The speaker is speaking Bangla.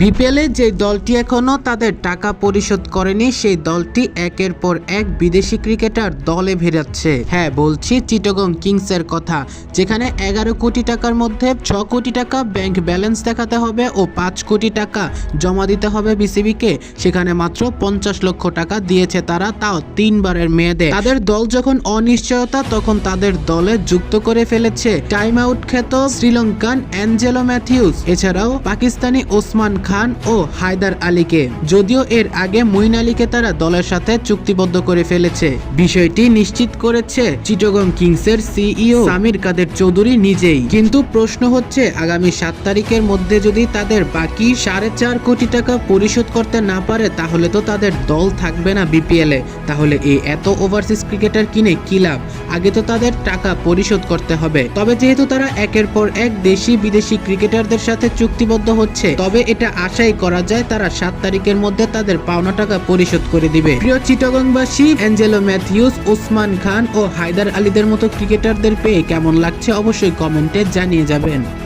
বিপিএল যে দলটি এখনও তাদের টাকা পরিশোধ করেনি, সেই দলটি একের পর এক বিদেশি ক্রিকেটার দলে ভেরাচ্ছে হ্যাঁ বলছি চিটগং কিংস এর কথা, যেখানে এগারো কোটি টাকার মধ্যে ছ কোটি টাকা ব্যাংক ব্যালেন্স দেখাতে হবে ও পাঁচ কোটি টাকা জমা দিতে হবে বিসিবিকে। সেখানে মাত্র পঞ্চাশ লক্ষ টাকা দিয়েছে তারা, তাও তিনবারের মেয়েদের তাদের দল যখন অনিশ্চয়তা, তখন তাদের দলে যুক্ত করে ফেলেছে। টাইম আউট খ্যাত শ্রীলঙ্কান অ্যাঞ্জেলো ম্যাথিউস, এছাড়াও পাকিস্তানি ওসমান খান ও হায়দার আলীকে। যদিও এর আগে মইন আলীকে তারা দলের সাথে চুক্তিবদ্ধ করে ফেলেছে। বিষয়টি নিশ্চিত করেছে চিটগং কিংসের সিইও সামির কাদের চৌধুরী নিজেই। কিন্তু প্রশ্ন হচ্ছে, আগামী সাত তারিখের মধ্যে যদি তাদের বাকি সাড়ে চার কোটি টাকা পরিশোধ করতে না পারে, তাহলে তো তাদের দল থাকবে না বিপিএল তাহলে এই এত ওভারসিজ ক্রিকেটার কিনে কি লাভ? আগে তো তাদের টাকা পরিশোধ করতে হবে। তবে যেহেতু তারা একের পর এক দেশি বিদেশি ক্রিকেটারদের সাথে চুক্তিবদ্ধ হচ্ছে, তবে এটা আশাই করা যায় তারা সাত তারিখের মধ্যে তাদের পাওনা টাকা পরিশোধ করে দিবে। প্রিয় চিটাগংবাসী অ্যাঞ্জেলো ম্যাথিউস, ওসমান খান ও হায়দার আলীদের মতো ক্রিকেটারদের পেয়ে কেমন লাগছে অবশ্যই কমেন্টে জানিয়ে যাবেন।